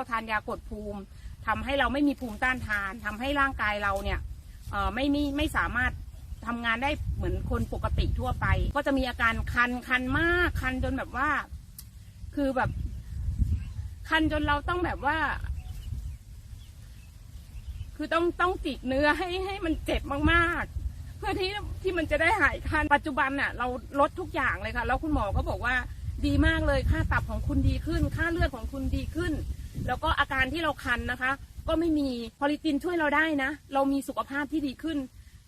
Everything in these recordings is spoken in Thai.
เราทานยากดภูมิทำให้เราไม่มีภูมิต้านทานทำให้ร่างกายเราเนี่ยไม่ไม่ไม่สามารถทำงานได้เหมือนคนปกติทั่วไป ก็จะมีอาการคันคันมากคันจนแบบว่า คือแบบ คันจนเราต้องแบบว่า คือต้องต้องจิกเนื้อให้ให้มันเจ็บมากๆ เพื่อที่ที่มันจะได้หายคันปัจจุบันน่ะ เราลดทุกอย่างเลยค่ะ แล้วคุณหมอก็บอกว่าดีมากเลยค่าตับของคุณดีขึ้น ค่าเลือดของคุณดีขึ้น แล้วก็อาการที่เราคันนะคะ ก็ไม่มีพอลิตินช่วยเราได้นะ เรามีสุขภาพที่ดีขึ้น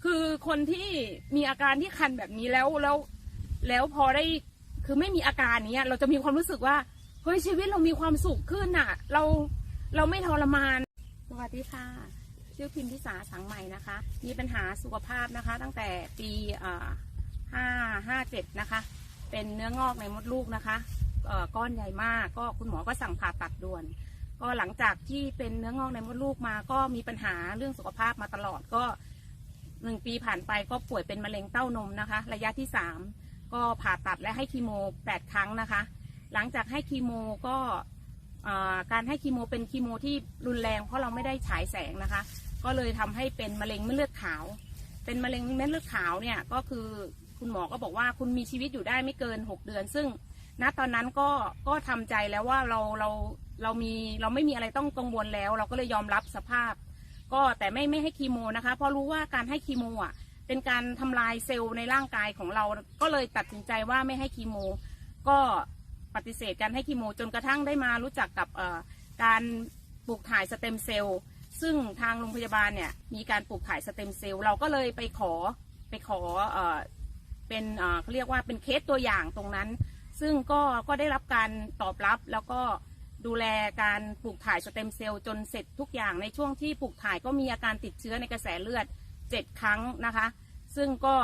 คือคนที่มีอาการที่คันแบบนี้แล้วแล้ว แล้วพอได้คือไม่มีอาการเนี้ย เราจะมีความรู้สึกว่าเฮ้ยชีวิตเรามีความสุขขึ้นน่ะเราเราไม่ทรมาน สวัสดีค่ะ ชื่อพิมพิสาสังใหม่นะคะ มีปัญหาสุขภาพนะคะ ตั้งแต่ปีห้าห้าเจ็ดนะคะ เป็นเนื้องอกในมดลูกนะคะก้อนใหญ่มาก ก็คุณหมอก็สั่งผ่าตัดด่วน ก็หลังจากที่เป็นเนื้องอกในมดลูกมา ก็มีปัญหาเรื่องสุขภาพมาตลอดก็หนึ่งปีผ่านไปก็ป่วยเป็นมะเร็งเต้านมนะคะ ระยะที่สามก็ผ่าตัดและให้คีโมแปดครั้งนะคะ หลังจากให้คีโมก็การให้คีโมเป็นคีโมที่รุนแรง เพราะเราไม่ได้ฉายแสงนะคะ ก็เลยทำให้เป็นมะเร็งเม็ดเลือดขาว เป็นมะเร็งเม็ดเลือดขาวเนี่ยก็คือคุณหมอก็บอกว่าคุณมีชีวิตอยู่ได้ไม่เกิน 6 เดือน ซึ่งณตอนนั้นก็ก็ทำใจแล้วว่าเราเรา เรามีเราไม่มีอะไรต้องกังวลแล้ว เราก็เลยยอมรับสภาพ ก็แต่ไม่ไม่ให้คีโมนะคะเพราะรู้ว่าการให้คีโมอะเป็นการทำลายเซลล์ในร่างกายของเรา ก็เลยตัดสินใจว่าไม่ให้คีโม ก็ปฏิเสธการให้คีโม จนกระทั่งได้มารู้จักกับการปลูกถ่ายสเต็มเซลล์ซึ่งทางโรงพยาบาลเนี่ยมีการปลูกถ่ายสเต็มเซลล์เราก็เลยไปขอไปขอเออเป็นเออเขาเรียกว่าเป็นเคสตัวอย่างตรงนั้น ซึ่งก็ก็ได้รับการตอบรับแล้วก็ ดูแลการปลูกถ่ายสเต็มเซลล์จนเสร็จทุกอย่างในช่วงที่ปลูกถ่ายก็มีอาการติดเชื้อในกระแสเลือดเจ็ดครั้งนะคะ ซึ่งก็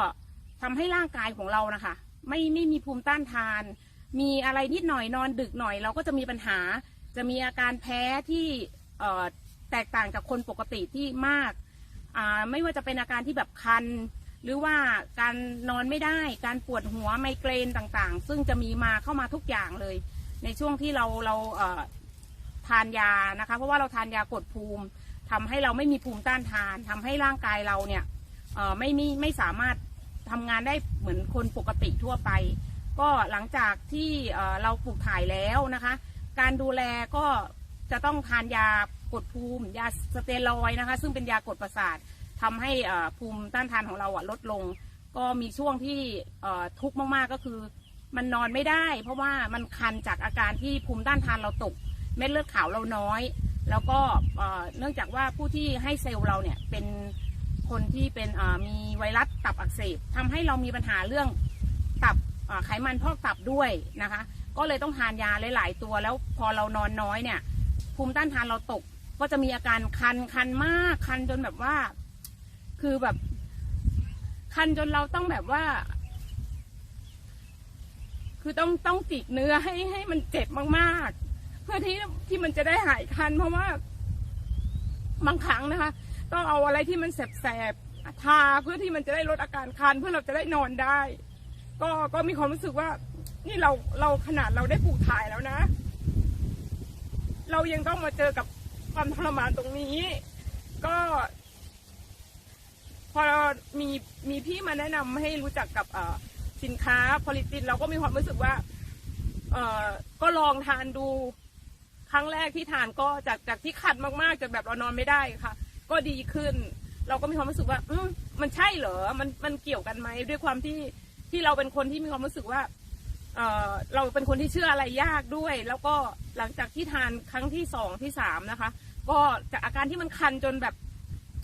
ทำให้ร่างกายของเรานะคะ ไม่ไม่มีภูมิต้านทาน มีอะไรนิดหน่อยนอนดึกหน่อย เราก็จะมีปัญหา จะมีอาการแพ้ที่แตกต่างจากคนปกติที่มาก ไม่ว่าจะเป็นอาการที่แบบคัน หรือว่าการนอนไม่ได้ การปวดหัวไมเกรนต่างๆ ซึ่งจะมีมาเข้ามาทุกอย่างเลย ในช่วงที่เราเราเอ่อทานยานะคะ เพราะว่าเราทานยากดภูมิทำให้เราไม่มีภูมิต้านทานทำให้ร่างกายเราเนี่ยเอ่อไม่ไม่ไม่สามารถทำงานได้เหมือนคนปกติทั่วไป ก็หลังจากที่เอ่อเราปลูกถ่ายแล้วนะคะ การดูแลก็จะต้องทานยากดภูมิ ยาสเตียรอยด์นะคะ ซึ่งเป็นยากดประสาททำให้เอ่อภูมิต้านทานของเราอะลดลง ก็มีช่วงที่เอ่อทุกข์มากๆก็คือ มันนอนไม่ได้ เพราะว่ามันคันจากอาการที่ภูมิต้านทานเราตก เม็ดเลือดขาวเราน้อย แล้วก็เนื่องจากว่าผู้ที่ให้เซลล์เราเนี่ยเป็นคนที่เป็นมีไวรัสตับอักเสบทำให้เรามีปัญหาเรื่องตับไขมันพอกตับด้วยนะคะ ก็เลยต้องทานยาหลาย ๆ ตัวแล้วพอเรานอนน้อยเนี่ย ภูมิต้านทานเราตก ก็จะมีอาการคันคันมากคันจนแบบว่า คือแบบ คันจนเราต้องแบบว่า คือต้องต้องจิกเนื้อให้ให้มันเจ็บมากๆ เพื่อที่ที่มันจะได้หายคัน เพราะว่า บางครั้งนะคะ ต้องเอาอะไรที่มันแสบๆทาเพื่อที่มันจะได้ลดอาการคัน เพื่อเราจะได้นอนได้ ก็ก็มีความรู้สึกว่า นี่เราเราขนาดเราได้ปลูกถ่ายแล้วนะ เรายังต้องมาเจอกับความทรมานตรงนี้ ก็ พอมีมีพี่มาแนะนำให้รู้จักกับอ่อ สินค้าพอลิตินเราก็มีความรู้สึกว่า เอ่อก็ลองทานดู ครั้งแรกที่ทานก็จากจากที่คันมากๆจนแบบเรานอนไม่ได้ค่ะ ก็ดีขึ้น เราก็มีความรู้สึกว่าอืมมันใช่เหรอมันมันเกี่ยวกันไหมด้วยความที่ที่เราเป็นคนที่มีความรู้สึกว่าเออเราเป็นคนที่เชื่ออะไรยากด้วย แล้วก็หลังจากที่ทานครั้งที่สองที่สามนะคะ ก็จากอาการที่มันคันจนแบบ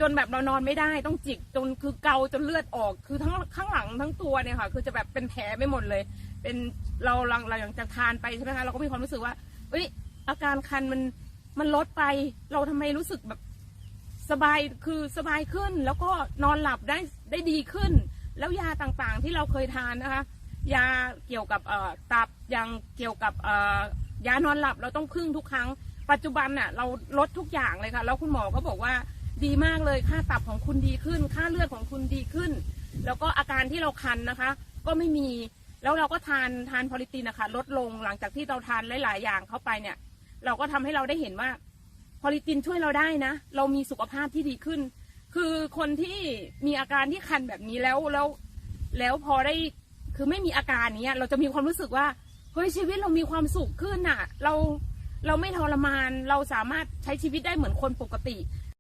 จนแบบเรานอนไม่ได้ต้องจิกจนคือเกาจนเลือดออก คือทั้งข้างหลังทั้งตัวเนี่ยค่ะ คือจะแบบเป็นแผลไปหมดเลย เป็นเราหลังหลังจากทานไปใช่ไหมคะเราก็มีความรู้สึกว่าเอ้ยอาการคันมันมันลดไป เราทำไมรู้สึกแบบสบายคือสบายขึ้น แล้วก็นอนหลับได้ได้ดีขึ้น แล้วยาต่างๆที่เราเคยทานนะคะ ยาเกี่ยวกับเอ่อตับยังเกี่ยวกับเอ่อยานอนหลับเราต้องพึ่งทุกครั้ง ปัจจุบันน่ะเราลดทุกอย่างเลยค่ะแล้วคุณหมอก็บอกว่า ดีมากเลยค่าตับของคุณดีขึ้น ค่าเลือดของคุณดีขึ้น แล้วก็อาการที่เราคันนะคะ ก็ไม่มีแล้วเราก็ทานทานพอลิตินนะคะลดลงหลังจากที่เราทานหลาย ๆ อย่างเข้าไปเนี่ย เราก็ทำให้เราได้เห็นว่าพอลิตินช่วยเราได้นะ เรามีสุขภาพที่ดีขึ้น คือคนที่มีอาการที่คันแบบนี้แล้วแล้วแล้วพอได้คือไม่มีอาการเนี้ย เราจะมีความรู้สึกว่าเฮ้ยชีวิตเรามีความสุขขึ้นน่ะเราเราไม่ทรมานเราสามารถใช้ชีวิตได้เหมือนคนปกติ